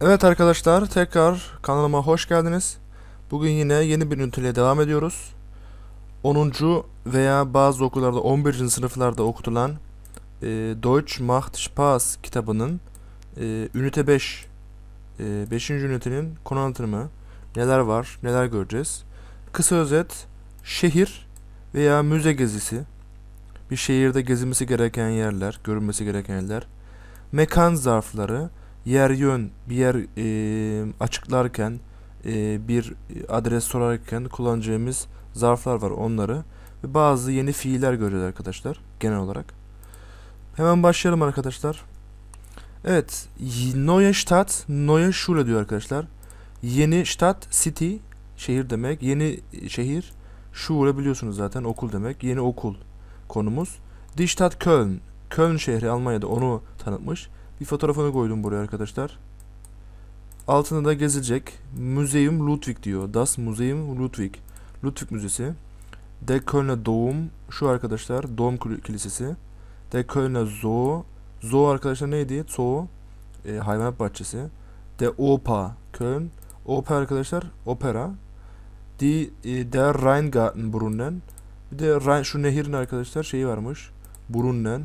Evet arkadaşlar tekrar kanalıma hoş geldiniz. Bugün yine yeni bir üniteye devam ediyoruz. 10. veya bazı okullarda 11. sınıflarda okutulan e, Deutsch macht Spaß kitabının e, ünite 5 e, 5. ünitenin konu anlatımı neler var neler göreceğiz. Kısa özet şehir veya müze gezisi bir şehirde gezilmesi gereken yerler, görülmesi gereken yerler, mekan zarfları, yer yön bir yer e, açıklarken e, bir adres sorarken kullanacağımız zarflar var onları ve bazı yeni fiiller göreceğiz arkadaşlar genel olarak. Hemen başlayalım arkadaşlar. Evet, Neue Stadt, Neue Schule diyor arkadaşlar. Yeni Stadt, city, şehir demek. Yeni şehir, Schule biliyorsunuz zaten okul demek. Yeni okul konumuz. Die Stadt Köln, Köln şehri Almanya'da onu tanıtmış. Bir fotoğrafını koydum buraya arkadaşlar. Altında da gezilecek. Museum Ludwig diyor. Das Museum Ludwig. Ludwig Müzesi. Der Kölner Dom. Şu arkadaşlar Kil- Kilisesi. Der Kölner Zoo. Zoo arkadaşlar neydi? Zoo. E, hayvanat bahçesi. Der Oper. Köln. Oper arkadaşlar. Opera. Die, e, der Rheingartenbrunnen. Bir de Rhein, şu nehirin arkadaşlar şeyi varmış. Brunnen.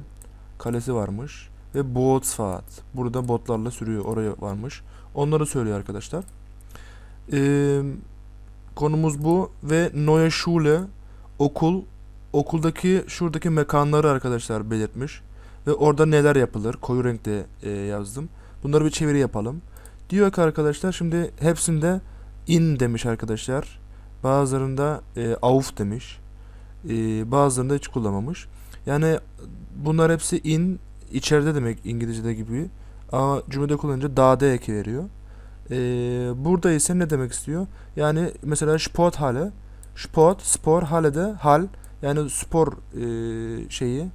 Kalesi varmış ve Bootsfahrt. Burada botlarla sürüyor. Oraya varmış. Onları söylüyor arkadaşlar. Ee, konumuz bu ve Neue Schule okul okuldaki şuradaki mekanları arkadaşlar belirtmiş ve orada neler yapılır koyu renkte e, yazdım. Bunları bir çeviri yapalım. Diyor ki arkadaşlar şimdi hepsinde in demiş arkadaşlar. Bazılarında e, auf demiş. E, bazılarında hiç kullanmamış. Yani bunlar hepsi in içeride demek İngilizce'de gibi. Ama cümlede kullanınca da'da eki veriyor. Ee, burada ise ne demek istiyor? Yani mesela Sporthalle, Sport, spor, halle de hal yani spor e, şeyi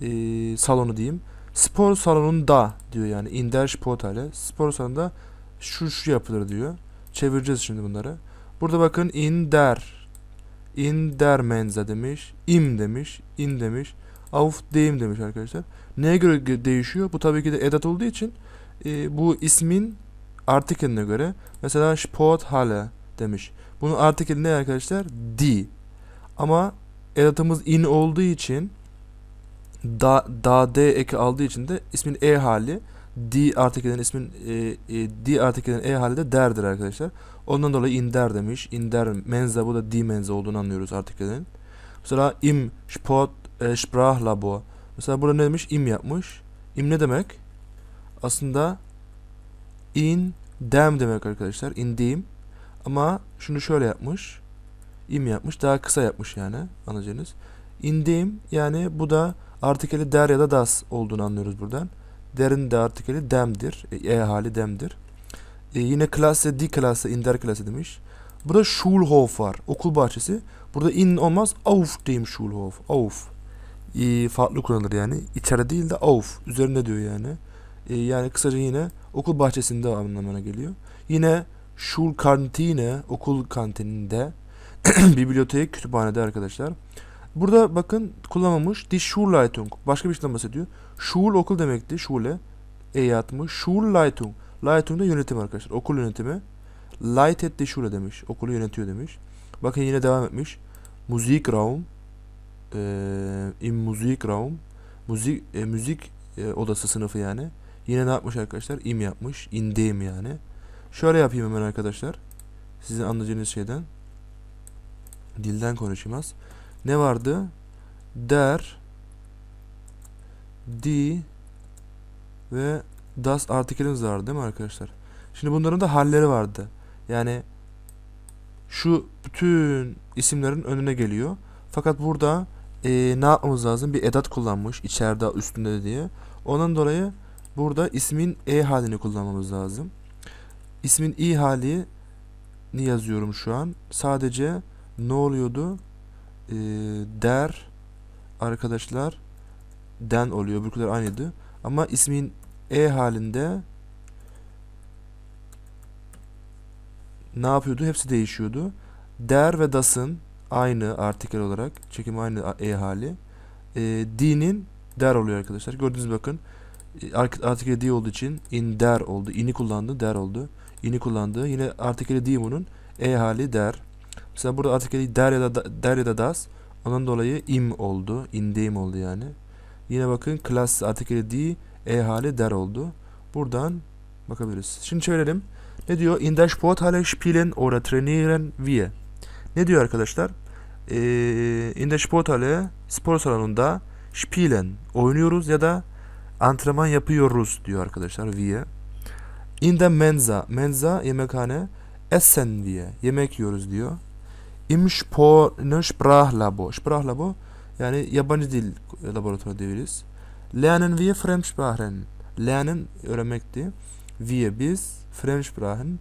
e, salonu diyeyim. Spor salonunda diyor yani in der Sporthalle. Spor salonunda şu şu yapılır diyor. Çevireceğiz şimdi bunları. Burada bakın in der in der Mensa demiş. im demiş. in demiş. Auf dem demiş arkadaşlar. Neye göre değişiyor? Bu tabii ki de edat olduğu için e, bu ismin artikeline göre mesela Sporthalle demiş. Bunun artikeli ne arkadaşlar? Die. Ama edatımız in olduğu için da, da d eki aldığı için de ismin e hali di artikelen ismin e, e, di artikelen e hali de derdir arkadaşlar. Ondan dolayı in der demiş. In der mensa bu da di mensa olduğunu anlıyoruz artikelerin. Mesela im Sport e, Sprachlabor. Mesela burada ne demiş? Im yapmış. Im ne demek? Aslında in dem demek arkadaşlar. In dem. Ama şunu şöyle yapmış. Im yapmış. Daha kısa yapmış yani. Anlayacağınız. In dem yani bu da artikeli der ya da das olduğunu anlıyoruz buradan. Der'in de artikeli dem'dir. E, e hali dem'dir. E, yine klase, die klase, in der klase demiş. Burada Schulhof var. Okul bahçesi. Burada in olmaz. Auf dem Schulhof. Auf. E, farklı kullanılır yani. İçeride değil de auf. Üzerinde diyor yani. E, yani kısaca yine okul bahçesinde anlamına geliyor. Yine Schulkantine, okul kantininde. Bibliotek, kütüphanede arkadaşlar. Burada bakın kullanmamış. Die Schulleitung. Başka bir şeyden bahsediyor. Schul okul demekti. Schule. E yatmış. Schulleitung. Leitung da yönetim arkadaşlar. Okul yönetimi. Leitet die Schule demiş. Okulu yönetiyor demiş. Bakın yine devam etmiş. Musikraum. Eee im Musikraum. Müzik, e, müzik e, odası sınıfı yani. Yine ne yapmış arkadaşlar? im yapmış. indeyim yani. Şöyle yapayım hemen arkadaşlar. Sizin anlayacağınız şeyden. Dilden konuşayım az. Ne vardı? Der, die ve das artikelimiz vardı değil mi arkadaşlar? Şimdi bunların da halleri vardı. Yani şu bütün isimlerin önüne geliyor. Fakat burada eee, ne yapmamız lazım? Bir edat kullanmış içeride üstünde diye. Ondan dolayı burada ismin e halini kullanmamız lazım. İsmin i halini yazıyorum şu an. Sadece ne oluyordu? Eee, der arkadaşlar den oluyor. Öbürküler aynıydı. Ama ismin e halinde ne yapıyordu? Hepsi değişiyordu. Der ve das'ın aynı artikel olarak çekim aynı e hali. E, dinin der oluyor arkadaşlar. Gördüğünüz bakın. E, art- Artikeli die olduğu için in der oldu. In'i kullandı, der oldu. In'i kullandı. Yine artikeli die bunun e hali der. Mesela burada artikeli der ya da der ya da das. Ondan dolayı im oldu. Indeyim oldu yani. Yine bakın class artikeli die e hali der oldu. Buradan bakabiliriz. Şimdi çevirelim. Ne diyor? In der Sporthalle spielen oder trainieren wir. Ne diyor arkadaşlar? Ee, in der Sporthalle spor salonunda spielen oynuyoruz ya da antrenman yapıyoruz diyor arkadaşlar wir. In der Mensa, Mensa yemekhane essen wir. Yemek yiyoruz diyor. Im Spor, ne Sprachlabor. Sprachlabor yani yabancı dil laboratuvarı diyebiliriz. Lernen wir Fremdsprachen. Lernen öğrenmekti. Wir biz Fremdsprachen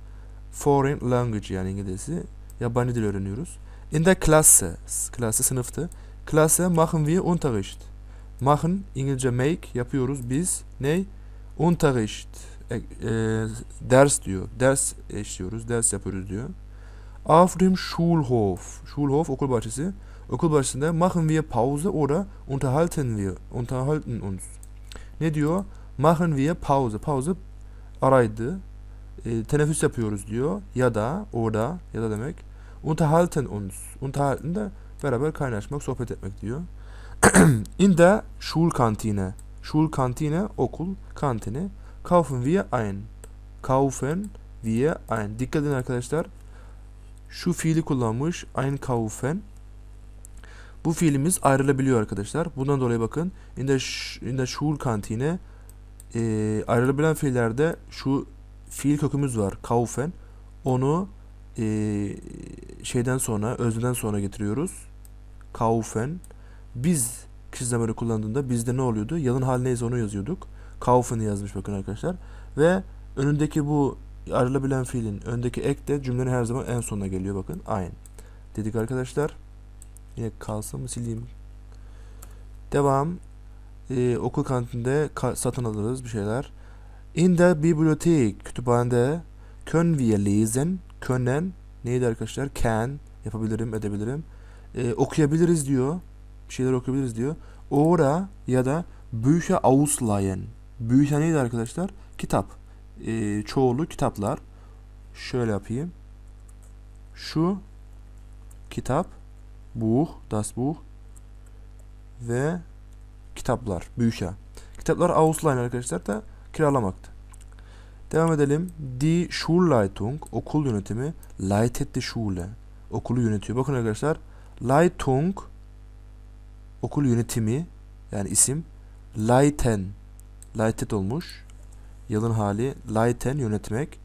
foreign language yani İngilizcesi yabancı dil öğreniyoruz. In der Klasse, Klasse sınıftı. Klasse machen wir Unterricht. Machen İngilizce make yapıyoruz biz. Ne? Unterricht. E, e, ders diyor. Ders işliyoruz. Ders yapıyoruz diyor. Auf dem Schulhof. Schulhof okul bahçesi. Okul bahçesinde machen wir Pause oder unterhalten wir. Unterhalten uns. Ne diyor? Machen wir Pause. Pause araydı. E, teneffüs yapıyoruz diyor. Ya da orada ya da demek. Unterhalten uns. Unterhalten de beraber kaynaşmak, sohbet etmek diyor. In der Schulkantine. Schulkantine okul kantini. Kaufen wir ein. Kaufen wir ein. Dikkat edin arkadaşlar. Şu fiili kullanmış. Einkaufen. Bu fiilimiz ayrılabiliyor arkadaşlar. Bundan dolayı bakın. In der, in der Schulkantine e, ayrılabilen fiillerde şu fiil kökümüz var. Kaufen. Onu e, şeyden sonra, özneden sonra getiriyoruz. Kaufen. Biz kişi zamanı kullandığında bizde ne oluyordu? Yalın hal neyse onu yazıyorduk. Kaufen'i yazmış bakın arkadaşlar. Ve önündeki bu ayrılabilen fiilin öndeki ek de cümlenin her zaman en sonuna geliyor bakın. Aynı. Dedik arkadaşlar. Yine kalsın mı sileyim. Devam. Ee, okul kantinde ka- satın alırız bir şeyler. In der Bibliothek, kütüphanede können wir lesen, können neydi arkadaşlar? Can, yapabilirim, edebilirim. Ee, okuyabiliriz diyor. Bir şeyler okuyabiliriz diyor. Oder ya da Bücher ausleihen. Bücher neydi arkadaşlar? Kitap. Ee, çoğulu kitaplar. Şöyle yapayım. Şu kitap, Buch, das Buch ve kitaplar, Bücher. Kitaplar ausleihen arkadaşlar da kiralamaktı. Devam edelim. Die Schulleitung, okul yönetimi, leitet die Schule. Okulu yönetiyor. Bakın arkadaşlar. Leitung, okul yönetimi, yani isim. Leiten, leitet olmuş. Yalın hali. Leiten, yönetmek.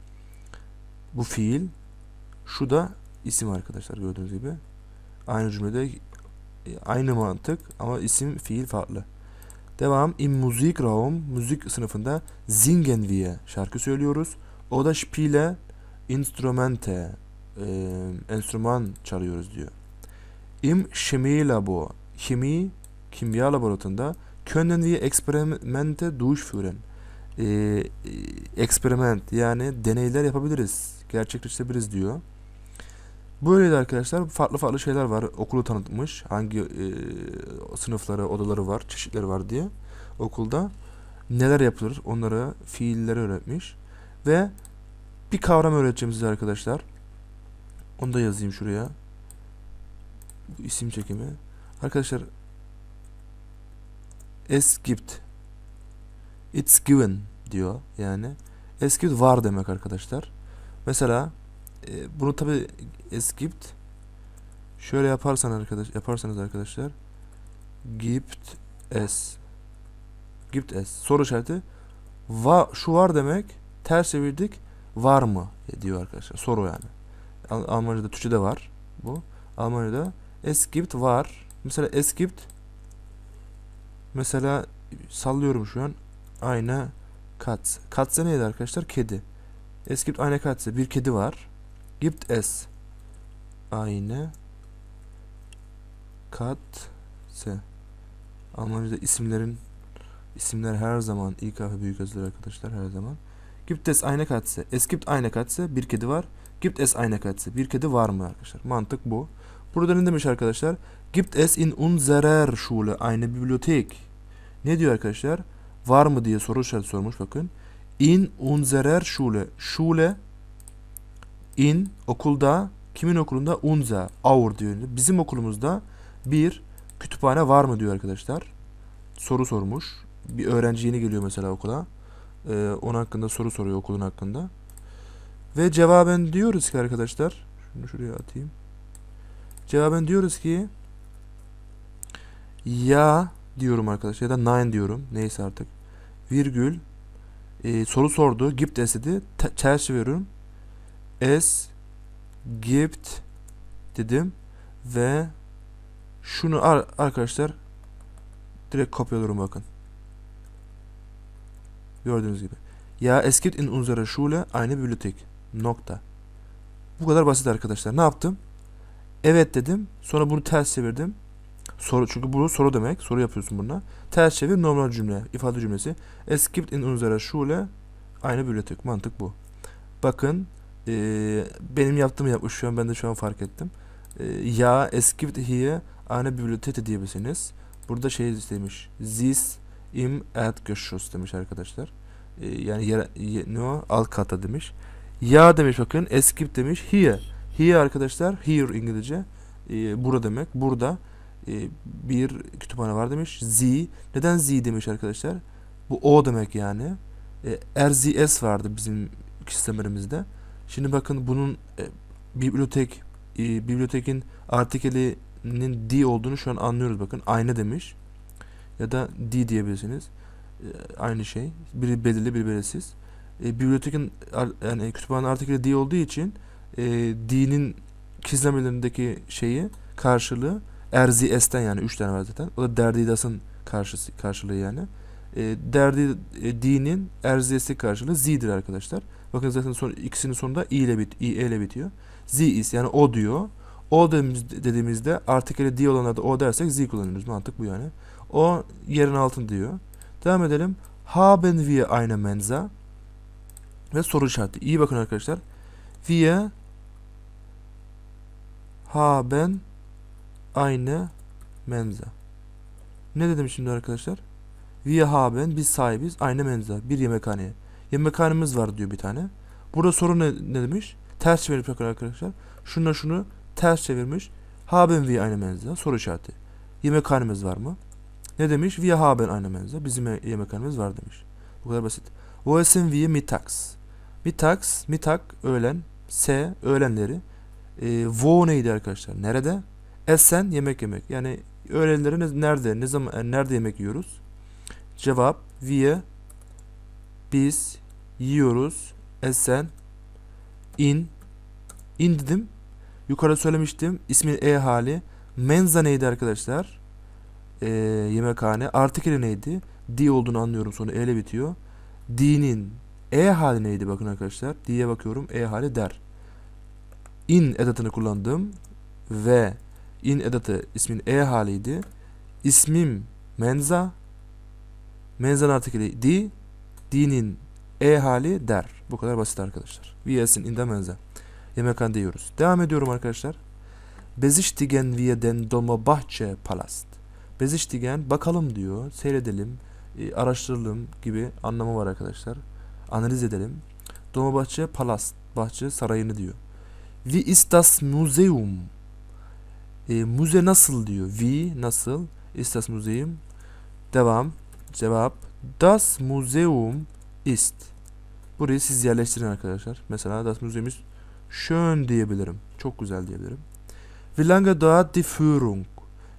Bu fiil. Şu da isim arkadaşlar gördüğünüz gibi. Aynı cümlede aynı mantık ama isim, fiil farklı. Devam. Im Musikraum, müzik sınıfında singen wir, şarkı söylüyoruz. O da spiele Instrumente, e, enstrüman çalıyoruz diyor. Im Chemielabor, Chemie, kimya laboratuvarında können wir Experimente durchführen. E, e, experiment yani deneyler yapabiliriz, gerçekleştirebiliriz diyor. Böyleydi arkadaşlar. Farklı farklı şeyler var. Okulu tanıtmış. Hangi e, sınıfları, odaları var, çeşitleri var diye. Okulda neler yapılır onları, fiilleri öğretmiş. Ve bir kavram öğreteceğim size arkadaşlar. Onu da yazayım şuraya. İsim çekimi. Arkadaşlar es gibt it's given diyor yani. Es gibt var demek arkadaşlar. Mesela e, bunu tabi gibt şöyle yaparsan arkadaş yaparsanız arkadaşlar. Gibt es. Gibt es. Soru işareti. Va şu var demek ters çevirdik. Var mı? Diyor arkadaşlar. Soru yani. Al- Almanca'da Türkçe'de var bu. Almanca'da es gibt var. Mesela es gibt mesela sallıyorum şu an ayna Katze. Katze neydi arkadaşlar? Kedi. Es gibt eine Katze. Bir kedi var. Gibt es eine Katze. Almanca'da isimlerin isimler her zaman ilk harfi büyük yazılır arkadaşlar her zaman. Gibt es eine Katze? Es gibt eine Katze. Bir kedi var. Gibt es eine Katze? Bir kedi var mı arkadaşlar? Mantık bu. Burada ne demiş arkadaşlar? Gibt es in unserer Schule eine Bibliothek? Ne diyor arkadaşlar? var mı diye soru işareti sormuş bakın. In unserer Schule. Schule in okulda kimin okulunda unser our diyor. Bizim okulumuzda bir kütüphane var mı diyor arkadaşlar. Soru sormuş. Bir öğrenci yeni geliyor mesela okula. Ee, onun hakkında soru soruyor okulun hakkında. Ve cevaben diyoruz ki arkadaşlar. Şunu şuraya atayım. Cevaben diyoruz ki ya diyorum arkadaşlar ya da nine diyorum. Neyse artık. Virgül e, soru sordu. Gibt es dedi. Te- ters çeviriyorum. Es gibt dedim ve şunu ar- arkadaşlar direkt kopyalıyorum bakın. Gördüğünüz gibi. Ya es gibt in unserer Schule eine Bibliothek. Nokta. Bu kadar basit arkadaşlar. Ne yaptım? Evet dedim. Sonra bunu ters çevirdim. Soru çünkü bu soru demek. Soru yapıyorsun bununla. Ters çevir normal cümle. ifade cümlesi. Es gibt in unserer Schule eine Bibliothek. Mantık bu. Bakın eee, benim yaptığımı yapmış şu an ben de şu an fark ettim. Eee, ya es gibt hier eine Bibliothek de diyebilirsiniz. Burada şey istemiş. This im Erdgeschoss demiş arkadaşlar. Eee, yani yer, ye- ne o? Alt kata demiş. Ya demiş bakın. Es gibt demiş. Here. Here arkadaşlar. Here İngilizce. Eee burada demek. Burada e, bir kütüphane var demiş. Z. Neden Z demiş arkadaşlar? Bu O demek yani. E, RZS vardı bizim sistemlerimizde. Şimdi bakın bunun e, bibliotek e, bibliotekin artikelinin D olduğunu şu an anlıyoruz bakın. Aynı demiş. Ya da D diyebilirsiniz. E, aynı şey. Biri belirli, biri belirsiz. E, bibliotekin yani kütüphane artikeli D olduğu için e, D'nin çizimlerindeki şeyi karşılığı RZS'ten yani 3 tane var zaten. O da Derdidas'ın karşısı, karşılığı yani. E, derdi e, D'nin RZS'i karşılığı Z'dir arkadaşlar. Bakın zaten son, ikisinin sonunda i ile bit, i e ile bitiyor. Z is yani o diyor. O dediğimiz- dediğimizde artikeli D olanlarda o dersek Z kullanıyoruz. Mantık bu yani. O yerin altın diyor. Devam edelim. Haben wir eine Mensa? Ve soru işareti. İyi bakın arkadaşlar. Wir haben eine Mensa. Ne dedim şimdi arkadaşlar? Wir haben biz sahibiz eine Mensa. Bir yemekhaneye. Yemekhanemiz var diyor bir tane. Burada soru ne, ne demiş? Ters bakın arkadaşlar. Şuna şunu ters çevirmiş. Haben wir eine Mensa? Soru işareti. Yemekhanemiz var mı? Ne demiş? Wir haben eine Mensa. Bizim ye- yemekhanemiz var demiş. Bu kadar basit. Wo essen wir mittags? Mittags, mittag, öğlen. S, öğlenleri. E, wo neydi arkadaşlar? Nerede? Essen, yemek yemek. Yani öğlenleri ne- nerede, ne zaman, e, nerede yemek yiyoruz? Cevap, wir, biz, yiyoruz. Essen, in, in dedim. Yukarıda söylemiştim. İsmin E hali. Menza neydi arkadaşlar? Ee, yemekhane. Artikeli neydi? D olduğunu anlıyorum sonra E ile bitiyor. D'nin E hali neydi bakın arkadaşlar. D'ye bakıyorum. E hali der. In edatını kullandım. Ve in edatı ismin E haliydi. İsmim Menza. Menza'nın artikeli D. D'nin E hali der. Bu kadar basit arkadaşlar. Wir essen in der Mensa. Devam ediyorum arkadaşlar. Besichtigen wir den Dolmabahçe Palast. Besichtigen bakalım diyor. Seyredelim, e, araştıralım gibi anlamı var arkadaşlar. Analiz edelim. Dolmabahçe Palast, bahçe sarayını diyor. Wie ist das Museum? E, müze nasıl diyor. Wie nasıl? Ist das Museum? Devam. Cevap. Das Museum ist. Burayı siz yerleştirin arkadaşlar. Mesela das Museum ist schön diyebilirim. Çok güzel diyebilirim. Wie lange dauert die Führung?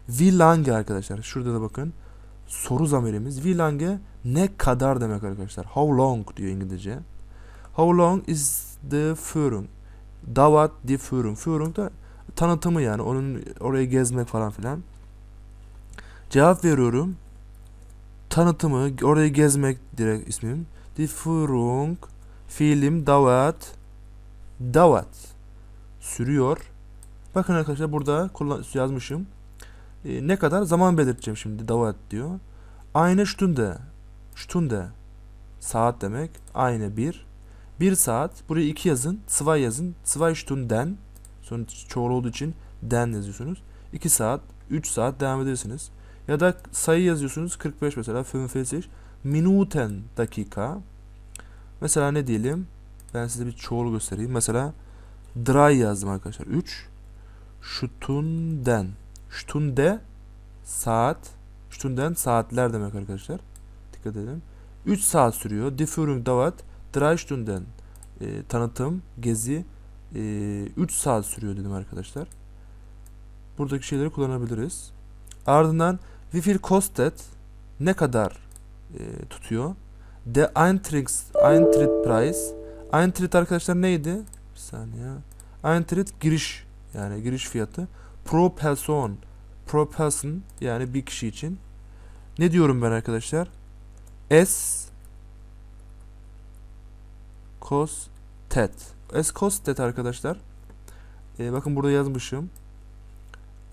Wie lange arkadaşlar. Şurada da bakın. Soru zamirimiz. Wie lange ne kadar demek arkadaşlar. How long diyor İngilizce. How long is the Führung? Dauert die Führung. Führung da tanıtımı yani. Onun orayı gezmek falan filan. Cevap veriyorum. Tanıtımı, orayı gezmek direkt ismim. Die Führung fiilim dauert dauert sürüyor. Bakın arkadaşlar burada kullan yazmışım. Ee, ne kadar zaman belirteceğim şimdi dauert diyor. Eine Stunde. Stunde. Saat demek. Eine bir. Bir saat. Buraya iki yazın. Zwei yazın. Zwei Stunden. Sonra çoğul olduğu için den yazıyorsunuz. 2 saat, 3 saat devam edersiniz. Ya da sayı yazıyorsunuz 45 mesela 45. Minuten dakika. Mesela ne diyelim? Ben size bir çoğul göstereyim. Mesela drei yazdım arkadaşlar. 3 Stunden. Stunde saat. Stunden saatler demek arkadaşlar. Dikkat edin. 3 saat sürüyor. Die Führung dauert 3 Stunden. E, tanıtım, gezi 3 saat sürüyor dedim arkadaşlar. Buradaki şeyleri kullanabiliriz. Ardından wie kostet ne kadar e, tutuyor? The Eintritt, Eintritpreis. Eintritt arkadaşlar neydi? Bir saniye. Eintritt giriş yani giriş fiyatı. Pro person. Pro person yani bir kişi için. Ne diyorum ben arkadaşlar? S kostet. S kostet arkadaşlar. E, bakın burada yazmışım.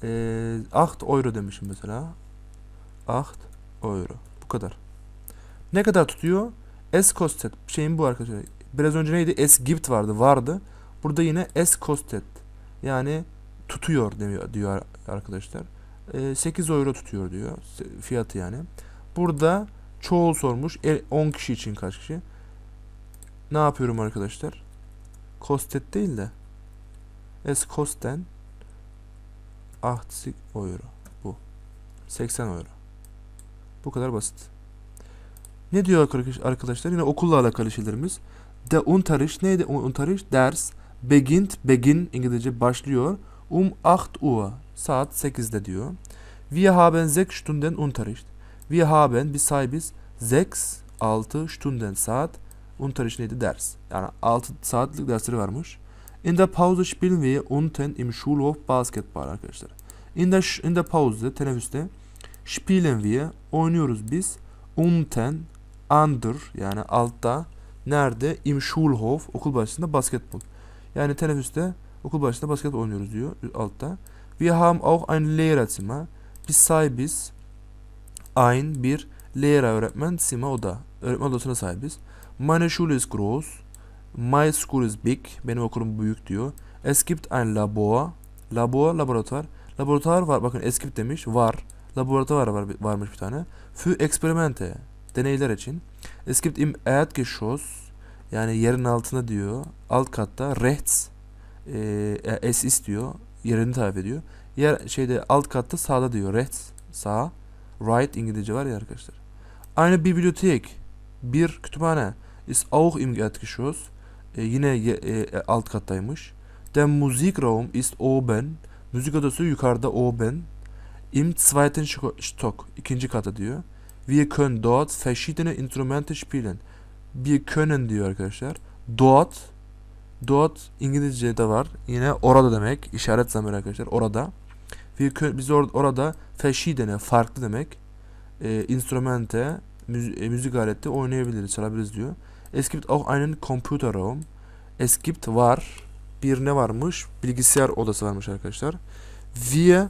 E, 8 euro demişim mesela. 8 euro. Bu kadar. Ne kadar tutuyor? S kostet. Şeyin bu arkadaşlar. Biraz önce neydi? S gift vardı. Vardı. Burada yine S kostet. Yani tutuyor demiyor diyor arkadaşlar. E, 8 euro tutuyor diyor fiyatı yani. Burada çoğul sormuş. E, 10 kişi için kaç kişi? Ne yapıyorum arkadaşlar? Kostet değil de Es kosten 80 euro. Bu. 80 euro. Bu kadar basit. Ne diyor arkadaşlar? Yine okulla alakalı şeylerimiz. Der Unterricht neydi? Unterricht ders beginnt begin İngilizce başlıyor. Um 8 Uhr. Saat 8'de diyor. Wir haben 6 Stunden Unterricht. Wir haben biz sahibiz 6 6 Stunden saat. Unterricht neydi? Ders. Yani 6 saatlik dersleri varmış. In der Pause spielen wir unten im Schulhof Basketball arkadaşlar. In der, in der Pause, teneffüste spielen wir, oynuyoruz biz. Unten, under yani altta. Nerede? Im Schulhof, okul bahçesinde basketbol. Yani teneffüste okul bahçesinde basketbol oynuyoruz diyor altta. Wir haben auch ein Lehrerzimmer. Biz sahibiz. Ein, bir, Lehrer öğretmen, Zimmer oda. Öğretmen odasına sahibiz. Meine Schule ist groß. My school is big. Benim okulum büyük diyor. Es gibt ein Labor. Labor, laboratuvar. Laboratuvar var. Bakın es gibt demiş. Var. Laboratuvar var, varmış bir tane. Für Experimente. Deneyler için. Es gibt im Erdgeschoss. Yani yerin altında diyor. Alt katta. Rechts. E, es ist diyor. Yerini tarif ediyor. Yer şeyde alt katta sağda diyor. Rechts. Sağ. Right İngilizce var ya arkadaşlar. Aynı bibliotek. Bir kütüphane. Ist auch im Erdgeschoss. E, yine e, alt kattaymış. Der Musikraum ist oben. Müzik odası yukarıda oben. Im zweiten Stock. ikinci kata diyor. Wir können dort verschiedene Instrumente spielen. Wir können diyor arkadaşlar. Dort. Dort İngilizce'de var. Yine orada demek. İşaret zamirı arkadaşlar. Orada. Wir können, biz or orada verschiedene farklı demek. E, instrumente müzik, e, müzik aleti oynayabiliriz, çalabiliriz diyor. Es gibt auch einen Computerraum. Es gibt var. Bir ne varmış? Bilgisayar odası varmış arkadaşlar. Wir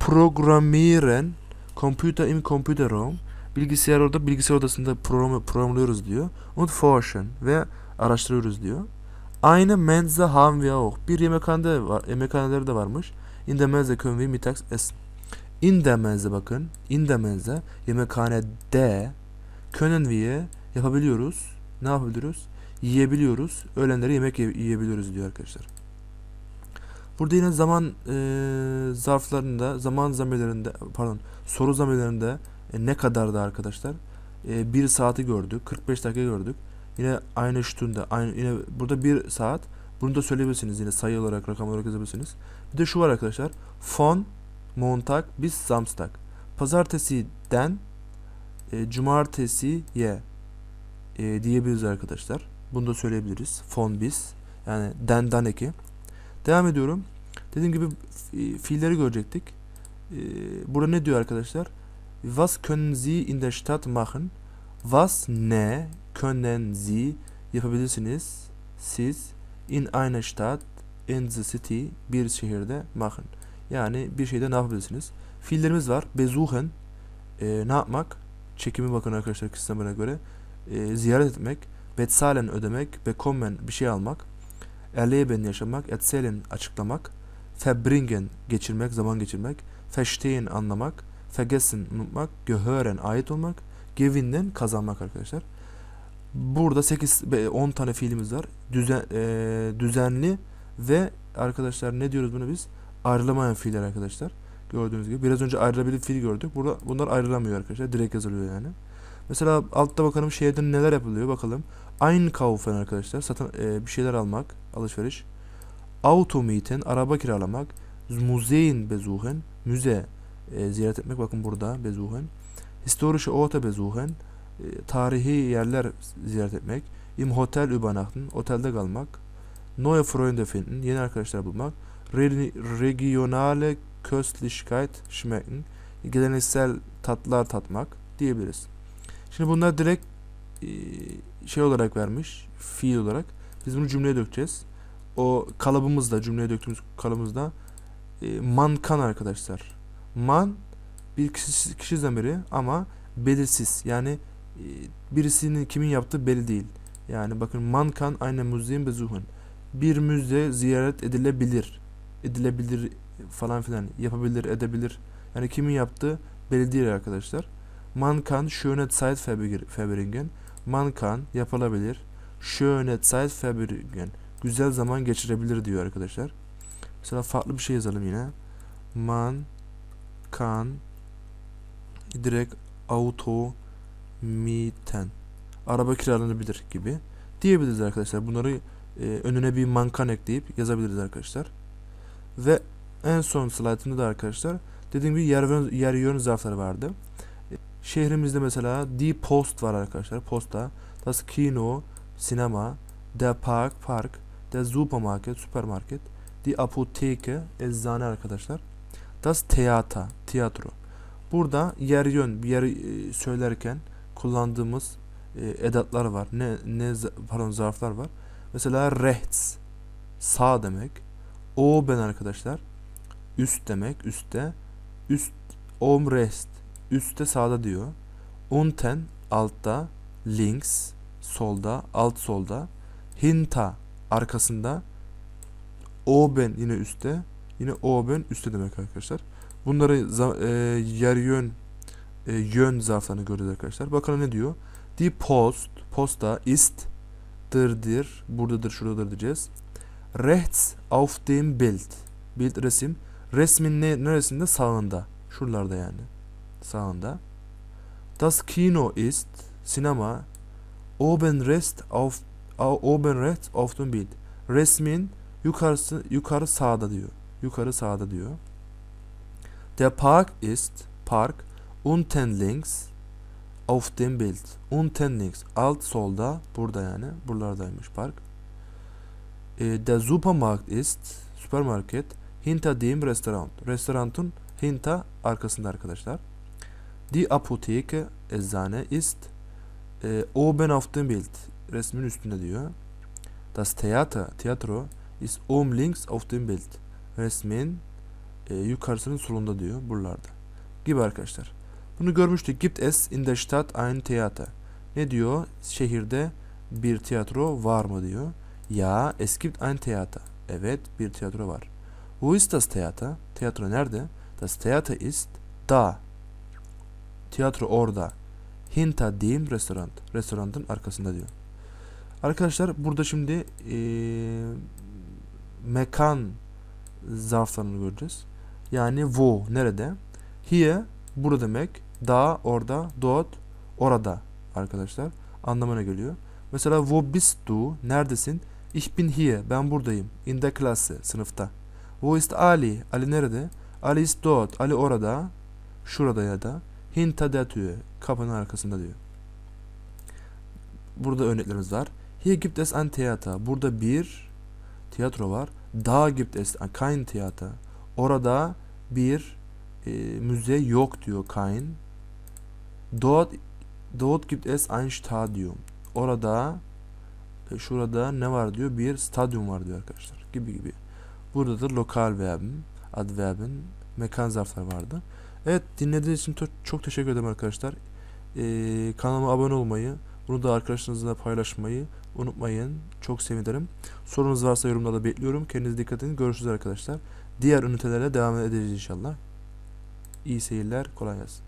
programmieren Computer im Computerraum. Bilgisayar orada bilgisayar odasında program, programlıyoruz diyor. Und forschen ve araştırıyoruz diyor. Aynı Mensa haben wir auch. Bir yemekhanede var, yemekhaneleri de varmış. In der Mensa können wir mittags essen. In der Mensa bakın. In der Mensa yemekhanede können wir yapabiliyoruz. Ne yapabiliyoruz? Yiyebiliyoruz. Öğlenleri yemek yiyebiliyoruz diyor arkadaşlar. Burada yine zaman e, zarflarında, zaman zamirlerinde, pardon, soru zamirlerinde e, ne kadardı arkadaşlar? E, 1 saati gördük, 45 dakika gördük. Yine aynı şutunda, aynı yine burada 1 saat. Bunu da söyleyebilirsiniz yine sayı olarak, rakam olarak yazabilirsiniz. Bir de şu var arkadaşlar. Von Montag bis Samstag. Pazartesiden e, cumartesiye e, diyebiliriz arkadaşlar. Bunu da söyleyebiliriz. Von bis yani den dan eki. Devam ediyorum. Dediğim gibi fiilleri görecektik. E, burada ne diyor arkadaşlar? Was können Sie in der Stadt machen? Was ne können Sie yapabilirsiniz siz in einer Stadt in the city bir şehirde machen. Yani bir şeyde ne yapabilirsiniz? Fiillerimiz var. Besuchen e, ne yapmak? Çekimi bakın arkadaşlar sistemine göre. E, ziyaret etmek. Bezahlen ödemek. Bekommen bir şey almak. Erleben yaşamak. Erzählen açıklamak. Verbringen geçirmek, zaman geçirmek. Verstehen anlamak. Vergessen unutmak. Gehören ait olmak. Gewinnen kazanmak arkadaşlar. Burada 8 ve 10 tane fiilimiz var. Düzen e, düzenli ve arkadaşlar ne diyoruz buna biz? Ayrılamayan fiiller arkadaşlar. Gördüğünüz gibi biraz önce ayrılabilir fiil gördük. Burada bunlar ayrılamıyor arkadaşlar. Direkt yazılıyor yani. Mesela altta bakalım şehirde neler yapılıyor bakalım. Einkaufen arkadaşlar. Satın e, bir şeyler almak, alışveriş. Auto mieten, araba kiralamak. Museen besuchen, müze e, ziyaret etmek. Bakın burada besuchen. Historische Orte besuchen, e, tarihi yerler ziyaret etmek. Im Hotel übernachten, otelde kalmak. Neue Freunde finden, yeni arkadaşlar bulmak. Re regionale Köstlichkeit schmecken, geleneksel tatlar tatmak diyebiliriz. Şimdi bunlar direkt e, şey olarak vermiş, fiil olarak. Biz bunu cümleye dökeceğiz. O kalıbımızda, cümleye döktüğümüz kalıbımızda e, man kan arkadaşlar. Man bir kişi, kişi zamiri ama belirsiz. Yani e, birisinin kimin yaptığı belli değil. Yani bakın man kan eine Museum besuchen. Bir müze ziyaret edilebilir. Edilebilir falan filan yapabilir, edebilir. Yani kimin yaptığı belli değil arkadaşlar. Man kann schöne Zeit verbr- verbringen. Yapılabilir. Schöne Zeit verbringen. Güzel zaman geçirebilir diyor arkadaşlar. Mesela farklı bir şey yazalım yine. Man kann direkt auto mieten. Araba kiralanabilir gibi diyebiliriz arkadaşlar. Bunları e, önüne bir mankan ekleyip yazabiliriz arkadaşlar. Ve en son slaytımda da arkadaşlar dediğim gibi yer, yer yön zarfları vardı. E, Şehrimizde mesela Die Post var arkadaşlar. Posta. Das Kino, sinema. Der Park, park. Der Supermarket, süpermarket. Die Apotheke, eczane arkadaşlar. Das Theater, tiyatro. Burada yer yön bir yer e, söylerken kullandığımız e, edatlar var. Ne ne pardon zarflar var. Mesela rechts sağ demek. Oben arkadaşlar üst demek üstte. Üst om rest üstte sağda diyor. Unten altta, links solda, alt solda. Hinta arkasında. Oben yine üstte. Yine oben üstte demek arkadaşlar. Bunları e, yer yön e, yön zarflarını görüyoruz arkadaşlar. Bakalım ne diyor? Die Post, posta ist dırdır, buradadır, şuradadır diyeceğiz. Rechts auf dem Bild. Bild resim. Resmin ne, neresinde? Sağında. Şuralarda yani. Sağında. Das Kino ist sinema oben rechts auf au- oben rechts auf dem Bild. Resmin yukarısı yukarı sağda diyor. Yukarı sağda diyor. Der Park ist park unten links auf dem Bild. Unten links alt solda burada yani buralardaymış park. E, der Supermarkt ist süpermarket hinter dem Restaurant. Restoranın hinter arkasında arkadaşlar. Die Apotheke eczane ist e, oben auf dem Bild. Resmin üstünde diyor. Das Theater tiyatro ist oben links auf dem Bild. Resmin e, yukarısının solunda diyor buralarda. Gibi arkadaşlar. Bunu görmüştük. Gibt es in der Stadt ein Theater? Ne diyor? Şehirde bir tiyatro var mı diyor. Ya es gibt ein Theater. Evet bir tiyatro var. Wo ist das Theater? Tiyatro nerede? Das Theater ist da. Tiyatro orada. Hinter dem Restaurant. Restoranın arkasında diyor. Arkadaşlar burada şimdi eee, mekan zarflarını göreceğiz. Yani wo nerede? Here burada demek. Da orada. Dort orada arkadaşlar. Anlamına geliyor. Mesela wo bist du? Neredesin? Ich bin hier. Ben buradayım. In der Klasse. Sınıfta. Wo ist Ali? Ali nerede? Ali ist dort. Ali orada. Şurada ya da. Hinter der Tür. Kapının arkasında diyor. Burada örneklerimiz var. Hier gibt es ein Theater. Burada bir tiyatro var. Da gibt es kein Theater. Orada bir e, müze yok diyor kein. Dort dort gibt es ein Stadion. Orada e, şurada ne var diyor? Bir stadyum var diyor arkadaşlar. Gibi gibi. Burada da lokal verbim, adverbin, mekan zarflar vardı. Evet dinlediğiniz için çok teşekkür ederim arkadaşlar. Ee, kanalıma abone olmayı, bunu da arkadaşlarınızla paylaşmayı unutmayın. Çok sevinirim. Sorunuz varsa yorumlarda bekliyorum. Kendinize dikkat edin. Görüşürüz arkadaşlar. Diğer ünitelerle devam edeceğiz inşallah. İyi seyirler. Kolay gelsin.